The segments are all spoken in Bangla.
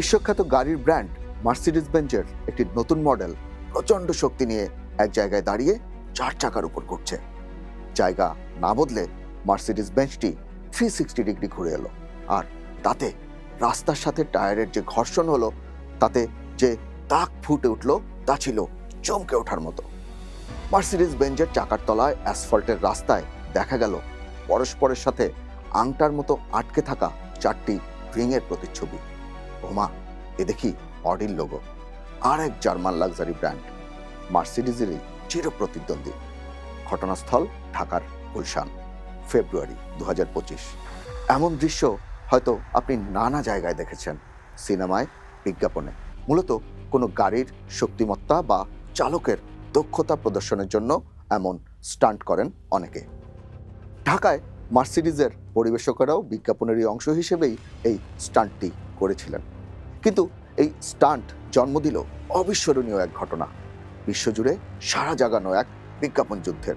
বিশ্বখ্যাত গাড়ির ব্র্যান্ড মার্সিডিজ বেঞ্চের একটি নতুন মডেল প্রচণ্ড শক্তি নিয়ে এক জায়গায় দাঁড়িয়ে চার চাকার উপর ঘুরছে। জায়গা না বদলে মার্সিডিজ বেঞ্চটি থ্রি সিক্সটি ডিগ্রি ঘুরে এলো। আর তাতে রাস্তার সাথে টায়ারের যে ঘর্ষণ হলো, তাতে যে তাক ফুটে উঠল, তা ছিল চমকে ওঠার মতো। মার্সিডিজ বেঞ্জের চাকার তলায় অ্যাসফল্টের রাস্তায় দেখা গেল পরস্পরের সাথে আংটার মতো আটকে থাকা চারটি রিংয়ের প্রতিচ্ছবি। ওমা এ দেখি অডির লোগো আর এক জার্মান লাক্সারি ব্র্যান্ড মার্সিডিজেরই চির প্রতিদ্বন্দ্বী ঘটনাস্থল ঢাকার গুলশান, ফেব্রুয়ারি দু হাজার পঁচিশ। এমন দৃশ্য হয়তো আপনি নানা জায়গায় দেখেছেন, সিনেমায়, বিজ্ঞাপনে। মূলত কোনো গাড়ির শক্তিমত্তা বা চালকের দক্ষতা প্রদর্শনের জন্য এমন স্টান্ট করেন অনেকে। ঢাকায় মার্সিডিজের পরিবেশকেরাও বিজ্ঞাপনেরই অংশ হিসেবেই এই স্টান্টটি করেছিলেন। কিন্তু এই স্টান্ট জন্ম দিল অবিস্মরণীয় এক ঘটনা। বিশ্বজুড়ে সারা জাগানো এক বিজ্ঞাপন যুদ্ধের।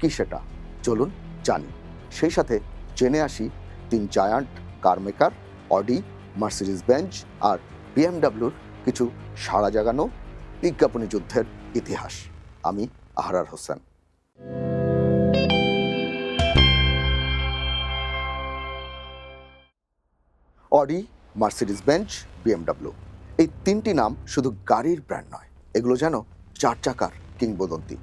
কি সেটা? চলুন জানি। সেই সাথে জেনে আসি তিন giant car maker Audi Mercedes Benz আর বিএমডাব্লিউর কিছু সারা জাগানো বিজ্ঞাপনী যুদ্ধের ইতিহাস। আমি Ahrar Hossain. Audi Mercedes Benz, BMW. এই তিনটি নাম শুধু গাড়ির ব্র্যান্ড নয়, এগুলো যেন চার চাকার কিংবদন্তি।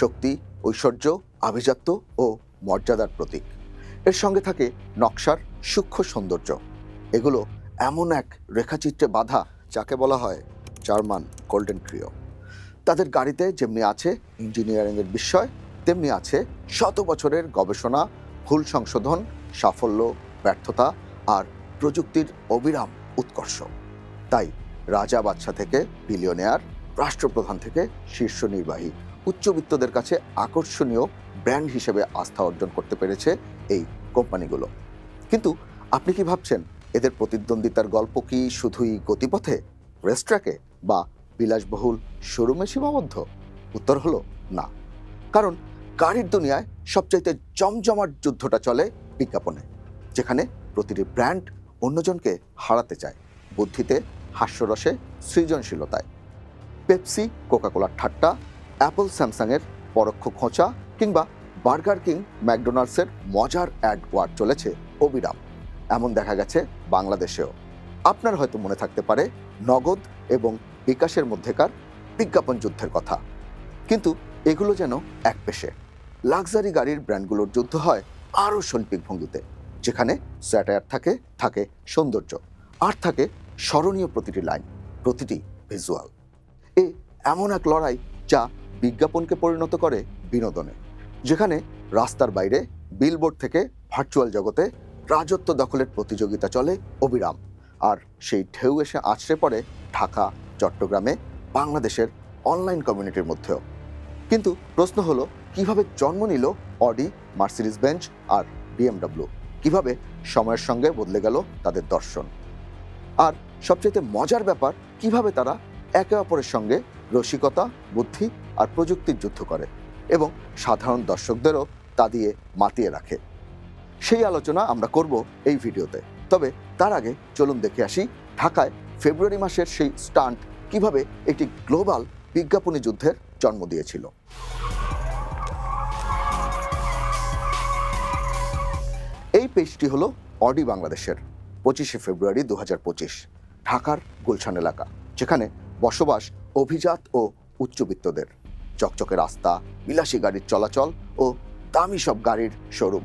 শক্তি, ঐশ্বর্য, আভিজাত্য ও মর্যাদার প্রতীক। এর সঙ্গে থাকে নকশার সূক্ষ্ম সৌন্দর্য। এগুলো এমন এক রেখাচিত্রে বাঁধা, যাকে বলা হয় জার্মান গোল্ডেন ক্রিও। তাদের গাড়িতে যেমনি আছে ইঞ্জিনিয়ারিংয়ের বিস্ময়, তেমনি আছে শত বছরের গবেষণা, ভুল সংশোধন, সাফল্য, ব্যর্থতা আর প্রযুক্তির অবিরাম উৎকর্ষ। তাই রাজা বাদশা থেকে বিলিয়নেয়ার রাষ্ট্রপ্রধান থেকে শীর্ষ নির্বাহী, উচ্চবিত্তদের কাছে আকর্ষণীয় ব্র্যান্ড হিসেবে আস্থা অর্জন করতে পেরেছে এই কোম্পানিগুলো। কিন্তু আপনি কি ভাবছেন, এদের প্রতিদ্বন্দ্বিতার গল্প কি শুধুই গতিপথে, রেস্ট্রাকে বা বিলাসবহুল শোরুমে সীমাবদ্ধ? উত্তর হলো, না। কারণ গাড়ির দুনিয়ায় সবচাইতে জমজমাট যুদ্ধটা চলে বিজ্ঞাপনে, যেখানে প্রতিটি ব্র্যান্ড অন্যজনকে হারাতে চায়। বুদ্ধিতে, হাস্যরসে, সৃজনশীলতায়। পেপসি, কোকাকোলার ঠাট্টা, অ্যাপল স্যামসাংয়ের পরোক্ষ খোঁচা কিংবা বার্গার কিং ম্যাকডোনাল্ডসের মজার অ্যাড ওয়ার্ড চলেছে অবিরাম। এমন দেখা গেছে বাংলাদেশেও। আপনার হয়তো মনে থাকতে পারে, নগদ এবং বিকাশের মধ্যেকার বিজ্ঞাপন যুদ্ধের কথা। কিন্তু এগুলো যেন এক পেশে। লাক্সারি গাড়ির ব্র্যান্ডগুলোর যুদ্ধ হয় আরও শৈল্পিক ভঙ্গিতে, যেখানে স্যাটায়ার থাকে থাকে সৌন্দর্য। আর থাকে স্মরণীয় প্রতিটি লাইন, প্রতিটি ভিজুয়াল এ এমন এক লড়াই যা বিজ্ঞাপনকে পরিণত করে বিনোদনে, যেখানে রাস্তার বাইরে বিলবোর্ড থেকে ভার্চুয়াল জগতে রাজত্ব দখলের প্রতিযোগিতা চলে অবিরাম। আর সেই ঢেউ এসে আছড়ে পড়ে ঢাকা, চট্টগ্রামে, বাংলাদেশের অনলাইন কমিউনিটির মধ্যেও। কিন্তু প্রশ্ন হলো, কীভাবে জন্ম নিল অডি মার্সিডিস বেঞ্চ আর বিএমডাব্লিউ কীভাবে সময়ের সঙ্গে বদলে গেল তাদের দর্শন। আর সবচেয়ে মজার ব্যাপার, কীভাবে তারা একে অপরের সঙ্গে রসিকতা, বুদ্ধি আর প্রযুক্তির যুদ্ধ করে এবং সাধারণ দর্শকদেরও তা দিয়ে মাতিয়ে রাখে। সেই আলোচনা আমরা করব এই ভিডিওতে। তবে তার আগে চলুন দেখে আসি ঢাকায় ফেব্রুয়ারি মাসের সেই স্টান্ট কীভাবে একটি গ্লোবাল বিজ্ঞাপনী যুদ্ধের জন্ম দিয়েছিল। এই পেজটি হলো অডি বাংলাদেশের পঁচিশে ফেব্রুয়ারি দু হাজার পঁচিশ, ঢাকার গুলশান এলাকা, যেখানে বসবাস, অভিজাত ও উচ্চবিত্তদের চকচকে রাস্তা, বিলাসী গাড়ির চলাচল ও দামি সব গাড়ির শোরুম।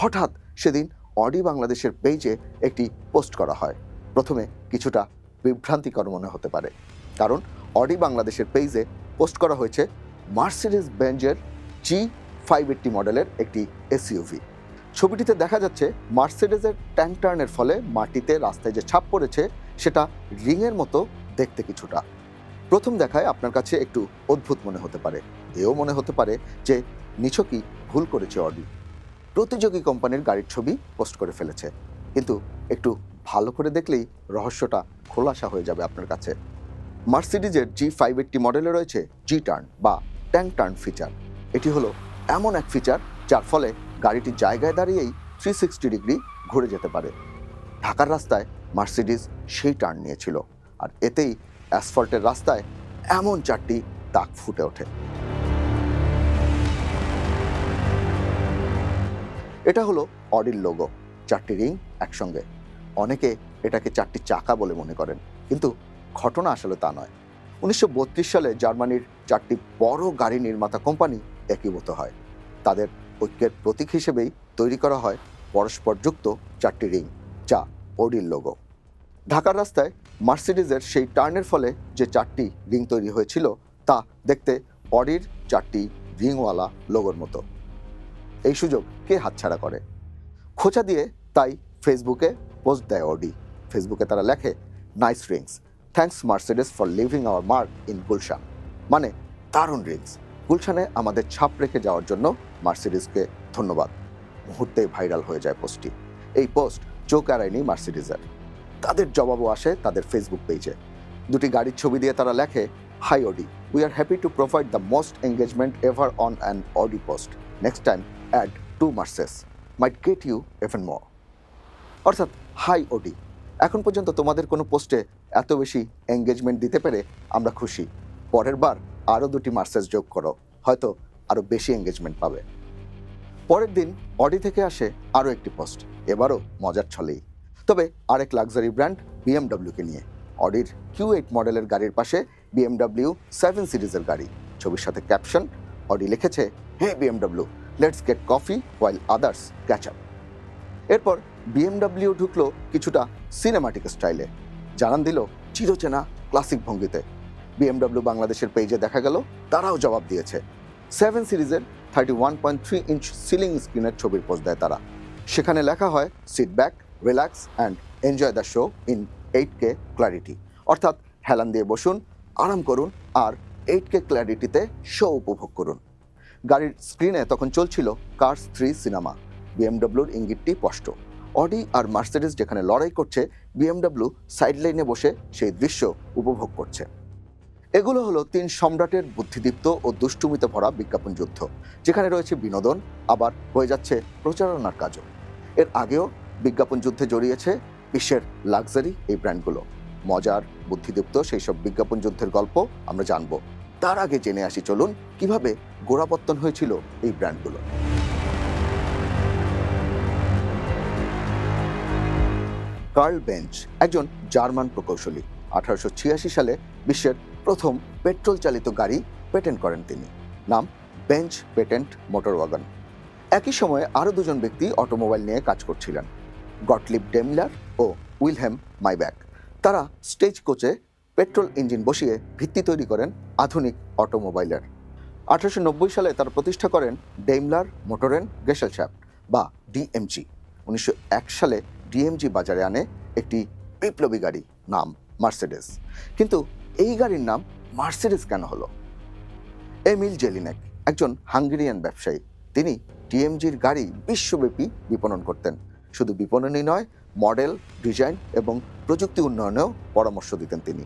হঠাৎ সেদিন অডি বাংলাদেশের পেজে একটি পোস্ট করা হয়। প্রথমে কিছুটা বিভ্রান্তিকর মনে হতে পারে, কারণ অডি বাংলাদেশের পেজে পোস্ট করা হয়েছে মার্সিডিজ বেঞ্জের জি ফাইভ এইট্টি মডেলের একটি এসইউভি ছবিটিতে দেখা যাচ্ছে মার্সিডিজের ট্যাঙ্ক টার্নের ফলে মাটিতে রাস্তায় যে ছাপ পড়েছে, সেটা রিংয়ের মতো দেখতে কিছুটা। প্রথম দেখায় আপনার কাছে একটু অদ্ভুত মনে হতে পারে। এও মনে হতে পারে যে নিছকই ভুল করেছে অডি। প্রতিযোগী কোম্পানির গাড়ির ছবি পোস্ট করে ফেলেছে। কিন্তু একটু ভালো করে দেখলেই রহস্যটা খোলাসা হয়ে যাবে আপনার কাছে। মার্সিডিজের জি ফাইভ এইটটি মডেলে রয়েছে জি টার্ন বা ট্যাঙ্ক টার্ন ফিচার এটি হলো এমন এক ফিচার যার ফলে গাড়িটি জায়গায় দাঁড়িয়েই থ্রি সিক্সটি ডিগ্রি ঘুরে যেতে পারে। ঢাকার রাস্তায় মার্সিডিজ সেই টার্ন নিয়েছিল, আর এতেই অ্যাসফল্টের রাস্তায় এমন চারটি দাগ ফুটে ওঠে। এটা হলো অডির লোগো, চারটি রিং একসঙ্গে। অনেকে এটাকে চারটি চাকা বলে মনে করেন, কিন্তু ঘটনা আসলে তা নয়। উনিশশো সালে জার্মানির চারটি বড় গাড়ি নির্মাতা কোম্পানি একীভূত হয়। তাদের ঐক্যের প্রতীক হিসেবেই তৈরি করা হয় পরস্পরযুক্ত চারটি রিং, যা অডির লোগো ঢাকার রাস্তায় মার্সিডিজের সেই টার্নের ফলে যে চারটি রিং তৈরি হয়েছিল, তা দেখতে অডির চারটি রিংওয়ালা লোগোর মতো। এই সুযোগ কে হাতছাড়া করে? খোঁচা দিয়ে তাই ফেসবুকে পোস্ট দেয় অডি ফেসবুকে তারা লেখে, nice rings, thanks Mercedes for living our mark in Gulshan. মানে দারুণ রিংস। গুলশানে আমাদের ছাপ রেখে যাওয়ার জন্য মার্সিডিসকে ধন্যবাদ। মুহূর্তেই ভাইরাল হয়ে যায় পোস্টটি। এই পোস্ট চোখ এড়ায়নি মার্সিডিজের। তাদের জবাবও আসে তাদের ফেসবুক পেজে। দুটি গাড়ির ছবি দিয়ে তারা লেখে, hi Audi we are happy to provide the most engagement ever on an Audi post next time add to Mercedes might get you even more অর্থাৎ, হাই ওডি এখন পর্যন্ত তোমাদের কোনো পোস্টে এত বেশি এঙ্গেজমেন্ট দিতে পেরে আমরা খুশি। পরের বার আরও দুটি মার্সেস যোগ করো। হয়তো আরও বেশি এঙ্গেজমেন্ট পাবে। পরের দিন অডি থেকে আসে আরও একটি পোস্ট এবারও মজার ছলেই। তবে আরেক লাক্সারি ব্র্যান্ড বিএমডব্লিউকে নিয়ে অডির কিউ এইট মডেলের গাড়ির পাশে বিএমডব্লিউ সেভেন সিরিজের গাড়ি। ছবির সাথে ক্যাপশন অডি লিখেছে, hey BMW let's get coffee while others catch up এরপর বিএমডব্লিউ ঢুকলো কিছুটা সিনেমাটিক স্টাইলে জানান দিল, চিরচেনা ক্লাসিক ভঙ্গিতে। বিএমডব্লিউ বাংলাদেশের পেজে দেখা গেল, তারাও জবাব দিয়েছে সেভেন সিরিজের thirty one point three inch ceiling স্ক্রিনের ছবির পোস্ট দেয় তারা। সেখানে লেখা হয় sit back relax and enjoy the show in eight K clarity অর্থাৎ হেলান দিয়ে বসুন, আরাম করুন আর এইট কে ক্ল্যারিটিতে শো উপভোগ করুন। গাড়ির স্ক্রিনে তখন চলছিল কার্স থ্রি সিনেমা বিএমডব্লিউর ইঙ্গিতটি স্পষ্ট। অডি আর মার্সিডিস যেখানে লড়াই করছে বিএমডব্লিউ সাইড লাইনে বসে সেই দৃশ্য উপভোগ করছে। এগুলো হলো তিন সম্রাটের বুদ্ধিদীপ্ত ও দুষ্টুমিতে ভরা বিজ্ঞাপন যুদ্ধ, যেখানে রয়েছে বিনোদন, আবার হয়ে যাচ্ছে প্রচারণার কাজও। এর আগেও বিজ্ঞাপন যুদ্ধে জড়িয়েছে বিশ্বের লাক্সারি এই ব্র্যান্ডগুলো। মজার, বুদ্ধিদীপ্ত সেই সব বিজ্ঞাপন যুদ্ধের গল্প আমরা জানব। তার আগে জেনে আসি চলুন কীভাবে গোড়াপত্তন হয়েছিল এই ব্র্যান্ডগুলো। কার্ল বেঞ্চ, একজন জার্মান প্রকৌশলী, আঠারোশো ছিয়াশি সালে বিশ্বের প্রথম পেট্রোল চালিত গাড়ি পেটেন্ট করেন তিনি। নাম বেঞ্চ পেটেন্ট মোটর ওয়াগন একই সময়ে আরও দুজন ব্যক্তি অটোমোবাইল নিয়ে কাজ করছিলেন গটলিপ ডেমলার ও উইলহেম মাইব্যাক। তারা স্টেজ কোচে পেট্রোল ইঞ্জিন বসিয়ে ভিত্তি তৈরি করেন আধুনিক অটোমোবাইলের। আঠারোশো নব্বই সালে তারা প্রতিষ্ঠা করেন ডেমলার মোটরেন গেসেলশ্যাফট বা ডিএমজি। উনিশশো এক সালে ডিএমজি বাজারে আনে একটি বিপ্লবী গাড়ি নাম মার্সিডিস। কিন্তু এই গাড়ির নাম মার্সিডিস কেন হলো? এমিল জেলিনেক, একজন হাঙ্গেরিয়ান ব্যবসায়ী। তিনি ডিএমজির গাড়ি বিশ্বব্যাপী বিপণন করতেন। শুধু বিপণনই নয়, মডেল, ডিজাইন এবং প্রযুক্তি উন্নয়নেও পরামর্শ দিতেন তিনি।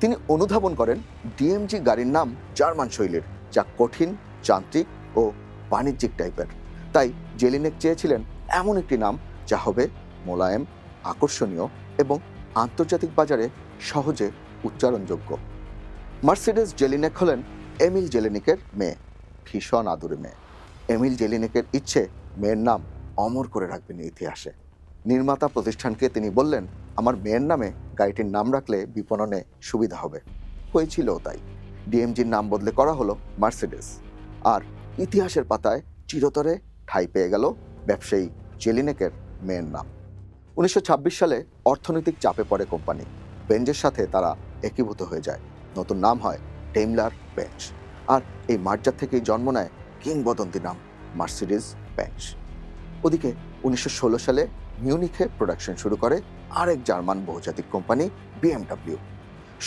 তিনি অনুধাবন করেন ডিএমজি গাড়ির নাম জার্মান শৈলীর, যা কঠিন, যান্ত্রিক ও বাণিজ্যিক টাইপের। তাই জেলিনেক চেয়েছিলেন এমন একটি নাম, যা হবে মোলায়েম, আকর্ষণীয় এবং আন্তর্জাতিক বাজারে সহজে উচ্চারণযোগ্য। মার্সিডিস জেলিনেক হলেন এমিল জেলিনিকের মেয়ে, ভীষণ আদুরে মেয়ে। এমিল জেলিনেকের ইচ্ছে মেয়ের নাম অমর করে রাখবেন ইতিহাসে। নির্মাতা প্রতিষ্ঠানকে তিনি বললেন, আমার মেয়ের নামে গাড়িটির নাম রাখলে বিপণনে সুবিধা হবে। হয়েছিলও তাই। ডিএমজির নাম বদলে করা হলো মার্সিডিস আর ইতিহাসের পাতায় চিরতরে ঠাঁই পেয়ে গেল ব্যবসায়ী জেলিনেকের মেয়ের নাম। উনিশশো ছাব্বিশ সালে অর্থনৈতিক চাপে পড়ে কোম্পানি। বেঞ্জের সাথে তারা একীভূত হয়ে যায়। নতুন নাম হয় টেমলার বেঞ্চ আর এই মার্জার থেকেই জন্ম নেয় কিংবদন্তি নাম মার্সিডিজ বেঞ্চ ওদিকে উনিশশো ষোলো সালে মিউনিখে প্রোডাকশন শুরু করে আরেক জার্মান বহুজাতিক কোম্পানি বিএমডাব্লিউ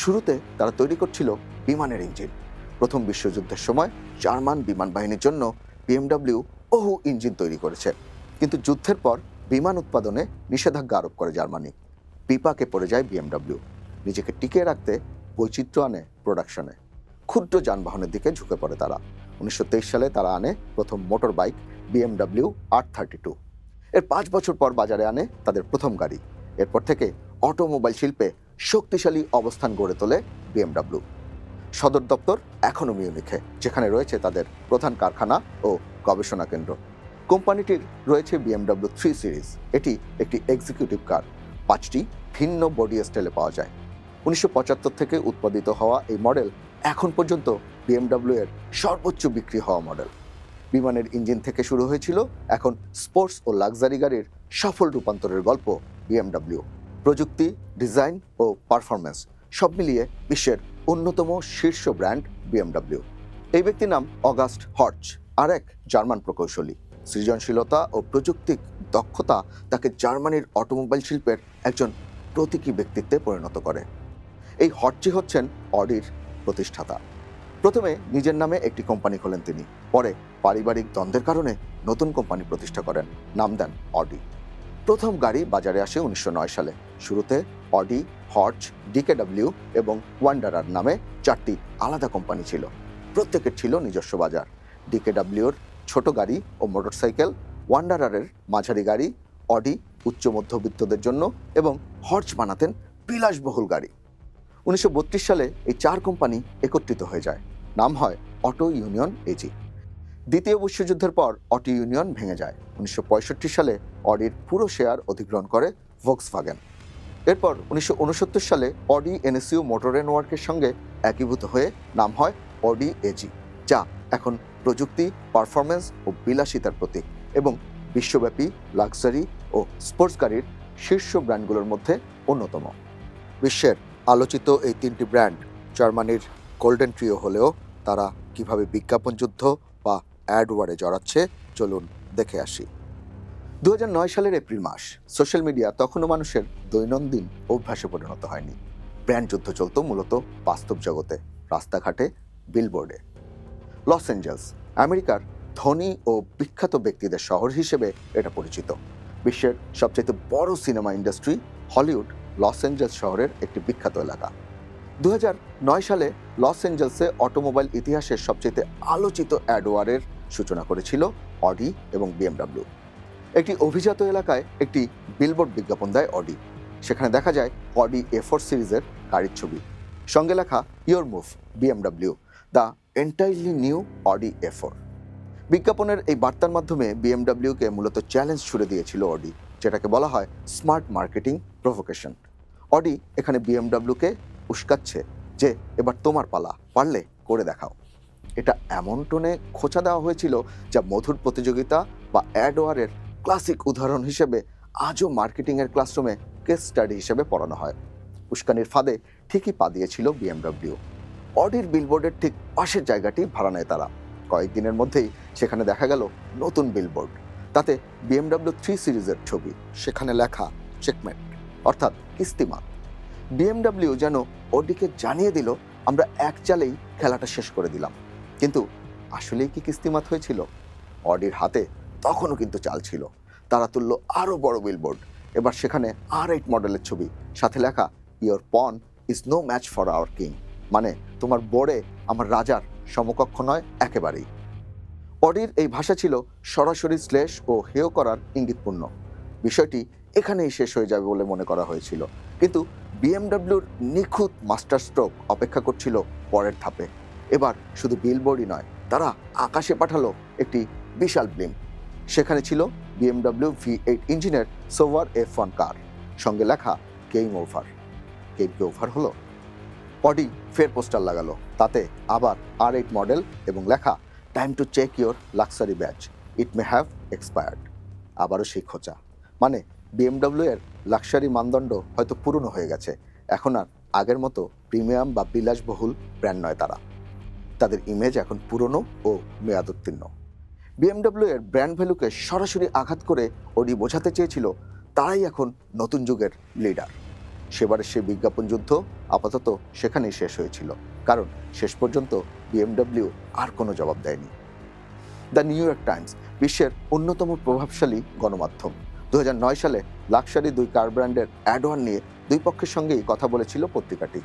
শুরুতে তারা তৈরি করছিল বিমানের ইঞ্জিন। প্রথম বিশ্বযুদ্ধের সময় জার্মান বিমান বাহিনীর জন্য বিএমডাব্লিউ বহু ইঞ্জিন তৈরি করেছে। কিন্তু যুদ্ধের পর বিমান উৎপাদনে নিষেধাজ্ঞা আরোপ করে জার্মানি। পিপাকে পড়ে যায় বিএমডব্লিউ নিজেকে টিকিয়ে রাখতে বৈচিত্র্য আনে প্রোডাকশনে ক্ষুদ্র যানবাহনের দিকে ঝুঁকে পড়ে তারা। উনিশশো তেইশ সালে তারা আনে প্রথম মোটর বাইক বিএমডব্লিউ আট থার্টি টু এর পাঁচ বছর পর বাজারে আনে তাদের প্রথম গাড়ি। এরপর থেকে অটোমোবাইল শিল্পে শক্তিশালী অবস্থান গড়ে তোলে বিএমডাব্লিউ সদর দপ্তর এখনও মিউনিখে, যেখানে রয়েছে তাদের প্রধান কারখানা ও গবেষণা কেন্দ্র। কোম্পানিটির রয়েছে বিএমডাব্লিউ থ্রি সিরিজ এটি একটি এক্সিকিউটিভ কার পাঁচটি ভিন্ন বডি স্টাইলে পাওয়া যায়। উনিশশো পঁচাত্তর থেকে উৎপাদিত হওয়া এই মডেল এখন পর্যন্ত বিএমডাব্লিউ এর সর্বোচ্চ বিক্রি হওয়া মডেল। বিমানের ইঞ্জিন থেকে শুরু হয়েছিল এখন স্পোর্টস ও লাক্সারি গাড়ির সফল রূপান্তরের গল্প বিএমডাব্লিউ প্রযুক্তি, ডিজাইন ও পারফরম্যান্স সব মিলিয়ে বিশ্বের অন্যতম শীর্ষ ব্র্যান্ড বিএমডাব্লিউ এই ব্যক্তির নাম অগাস্ট হর্চ, আর এক জার্মান প্রকৌশলী। সৃজনশীলতা ও প্রযুক্তিক দক্ষতা তাকে জার্মানির অটোমোবাইল শিল্পের একজন প্রতীকী ব্যক্তিত্বে পরিণত করে। এই হর্চি হচ্ছেন অডির প্রতিষ্ঠাতা। প্রথমে নিজের নামে একটি কোম্পানি খোলেন তিনি, পরে পারিবারিক দ্বন্দ্বের কারণে নতুন কোম্পানি প্রতিষ্ঠা করেন, নাম দেন অডি। প্রথম গাড়ি বাজারে আসে উনিশশো নয় সালে। শুরুতে অডি হর্চ ডিকেডাব্লিউ এবং ওয়ান্ডারার নামে চারটি আলাদা কোম্পানি ছিল। প্রত্যেকের ছিল নিজস্ব বাজার। ডিকেডাব্লিউর ছোট গাড়ি ও মোটরসাইকেল, ওয়ান্ডারারের মাঝারি গাড়ি, অডি উচ্চ মধ্যবিত্তদের জন্য এবং হর্চ বানাতেন বিলাসবহুল গাড়ি। উনিশশো বত্রিশ সালে এই চার কোম্পানি একত্রিত হয়ে যায়। নাম হয় অটো ইউনিয়ন এজি দ্বিতীয় বিশ্বযুদ্ধের পর অটো ইউনিয়ন ভেঙে যায়। উনিশশো পঁয়ষট্টি সালে অডির পুরো শেয়ার অধিগ্রহণ করে ভোক্সভাগেন। এরপর উনিশশো উনসত্তর সালে অডি এনএসইউ মোটর এন্ড ওয়ার্কের সঙ্গে একীভূত হয়ে নাম হয় অডি এজি যা এখন প্রযুক্তি পারফরমেন্স ও বিলাসিতার প্রতীক এবং বিশ্বব্যাপী লাক্সারি ও স্পোর্টস গাড়ির শীর্ষ ব্র্যান্ডগুলোর মধ্যে অন্যতম। বিশ্বের আলোচিত এই তিনটি ব্র্যান্ড, জার্মানির গোল্ডেন ট্রিও হলেও তারা কীভাবে বিজ্ঞাপন যুদ্ধ বা অ্যাড ওয়ারে জড়াচ্ছে, চলুন দেখে আসি। দু হাজার নয় সালের এপ্রিল মাস, সোশ্যাল মিডিয়া তখনও মানুষের দৈনন্দিন অভ্যাসে পরিণত হয়নি। ব্র্যান্ড যুদ্ধ চলতো মূলত বাস্তব জগতে, রাস্তাঘাটে, বিলবোর্ডে। লস অ্যাঞ্জেলস, আমেরিকার ধনী ও বিখ্যাত ব্যক্তিদের শহর হিসেবে এটা পরিচিত। বিশ্বের সবচেয়ে বড় cinema industry Hollywood. Los Angeles শহরের একটি বিখ্যাত এলাকা। দু সালে লস অ্যাঞ্জেলসে অটোমোবাইল ইতিহাসের সবচেয়ে আলোচিত অ্যাডওয়ারের সূচনা করেছিল অডি এবং বিএমডাব্লিউ। একটি অভিজাত এলাকায় একটি বিলবোর্ড বিজ্ঞাপন দেয় অডি। সেখানে দেখা যায় অডি এ ফোর সিরিজের গাড়ির ছবি। সঙ্গে লেখা, your move, BMW, the entirely new Audi A four. বিজ্ঞাপনের এই বার্তার মাধ্যমে বিএমডাব্লিউকে মূলত চ্যালেঞ্জ ছুড়ে দিয়েছিল অডি। যেটাকে বলা হয় স্মার্ট মার্কেটিং প্রভোকেশন অডি এখানে বিএমডাব্লিউকে উস্কাচ্ছে যে, এবার তোমার পালা, পারলে করে দেখাও। এটা এমন টোনে খোঁচা দেওয়া হয়েছিল যা মধুর প্রতিযোগিতা বা অ্যাডওয়ারের ক্লাসিক উদাহরণ হিসেবে আজও মার্কেটিংয়ের ক্লাসরুমে কেস স্টাডি হিসেবে পড়ানো হয়। উস্কানির ফাঁদে ঠিকই পা দিয়েছিল বিএমডাব্লিউ অডির বিলবোর্ডের ঠিক পাশের জায়গাটি ভাড়া নেয় তারা। কয়েকদিনের মধ্যেই সেখানে দেখা গেল নতুন বিলবোর্ড তাতে বিএমডাব্লিউ থ্রি সিরিজের ছবি, সেখানে লেখা চেকমেট অর্থাৎ কিস্তিমাত বিএমডাব্লিউ যেন অডিকে জানিয়ে দিল, আমরা এক চালেই খেলাটা শেষ করে দিলাম। কিন্তু আসলেই কি কিস্তিমাত হয়েছিল? অডির হাতে তখনও কিন্তু চাল ছিল। তারা তুলল আরও বড় বিলবোর্ড এবার সেখানে আর এইট মডেলের ছবি, সাথে লেখা your pawn is no match for our king মানে তোমার বোর্ডে আমার রাজার সমকক্ষ নয়, একেবারেই। অডির এই ভাষা ছিল সরাসরি শ্লেষ ও হেয় করার ইঙ্গিতপূর্ণ। বিষয়টি এখানেই শেষ হয়ে যাবে বলে মনে করা হয়েছিল। কিন্তু বিএমডাব্লিউর নিখুঁত মাস্টার স্ট্রোক অপেক্ষা করছিল পরের ধাপে। এবার শুধু বিলবোর্ডই নয়, তারা আকাশে পাঠালো একটি বিশাল ব্লিম সেখানে ছিল বিএমডাব্লিউ ভি এইট ইঞ্জিনের সোভার এফ ওয়ান কার, সঙ্গে লেখা গেম ওভার। গেম ওভার হলো? অডি ফের পোস্টার লাগালো, তাতে আবার আর এইট মডেল এবং লেখা time to check your luxury badge it may have expired আবারও সেই খোঁচা। মানে বিএমডব্লিউ এর লাক্সারি মানদণ্ড হয়তো পুরনো হয়ে গেছে। এখন আর আগের মতো প্রিমিয়াম বা বিলাসবহুল ব্র্যান্ড নয় তারা। তাদের ইমেজ এখন পুরনো ও মেয়াদোত্তীর্ণ। বিএমডব্লিউ এর ব্র্যান্ড ভ্যালুকে সরাসরি আঘাত করে ওডি বোঝাতে চেয়েছিল, তারাই এখন নতুন যুগের লিডার সেবারের সেই বিজ্ঞাপন যুদ্ধ আপাতত সেখানেই শেষ হয়েছিল। কারণ শেষ পর্যন্ত বিএমডব্লিউ আর কোনো জবাব দেয়নি। দ্য নিউ ইয়র্ক টাইমস, বিশ্বের অন্যতম প্রভাবশালী গণমাধ্যম। দু হাজার নয় সালে লাক্সারি দুই কার ব্র্যান্ডের অ্যাডওয়ান নিয়ে দুই পক্ষের সঙ্গেই কথা বলেছিল পত্রিকাটি।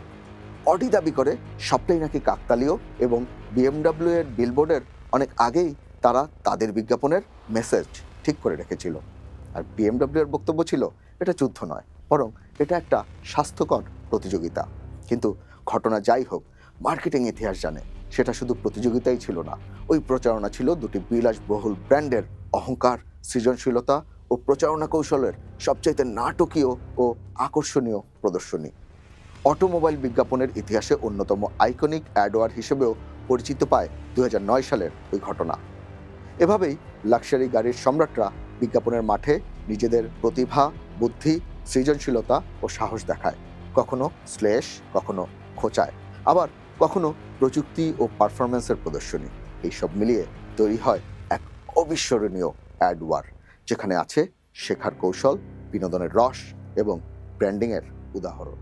অডি দাবি করে, সবটাই নাকি কাকতালীয় এবং বিএমডব্লিউ এর বিলবোর্ডের অনেক আগেই তারা তাদের বিজ্ঞাপনের মেসেজ ঠিক করে রেখেছিল। আর বিএমডব্লিউ এর বক্তব্য ছিল, এটা যুদ্ধ নয়, বরং এটা একটা স্বাস্থ্যকর প্রতিযোগিতা। কিন্তু ঘটনা যাই হোক, মার্কেটিং ইতিহাস জানে, সেটা শুধু প্রতিযোগিতাই ছিল না। ওই প্রচারণা ছিল দুটি বিলাসবহুল ব্র্যান্ডের অহংকার, সৃজনশীলতা ও প্রচারণা কৌশলের সবচাইতে নাটকীয় ও আকর্ষণীয় প্রদর্শনী। অটোমোবাইল বিজ্ঞাপনের ইতিহাসে অন্যতম আইকনিক অ্যাডওয়ার হিসেবেও পরিচিত পায় দু হাজার নয় সালের ওই ঘটনা। এভাবেই লাক্সারি গাড়ির সম্রাটরা বিজ্ঞাপনের মাঠে নিজেদের প্রতিভা, বুদ্ধি সৃজনশীলতা ও সাহস দেখায়, কখনো শ্লেষ, কখনো খোঁচায়, আবার কখনো প্রযুক্তি ও পারফরমেন্সের প্রদর্শনী। এইসব মিলিয়ে তৈরি হয় এক অবিস্মরণীয় অ্যাডওয়ার যেখানে আছে শেখার কৌশল, বিনোদনের রস এবং ব্র্যান্ডিংয়ের উদাহরণ।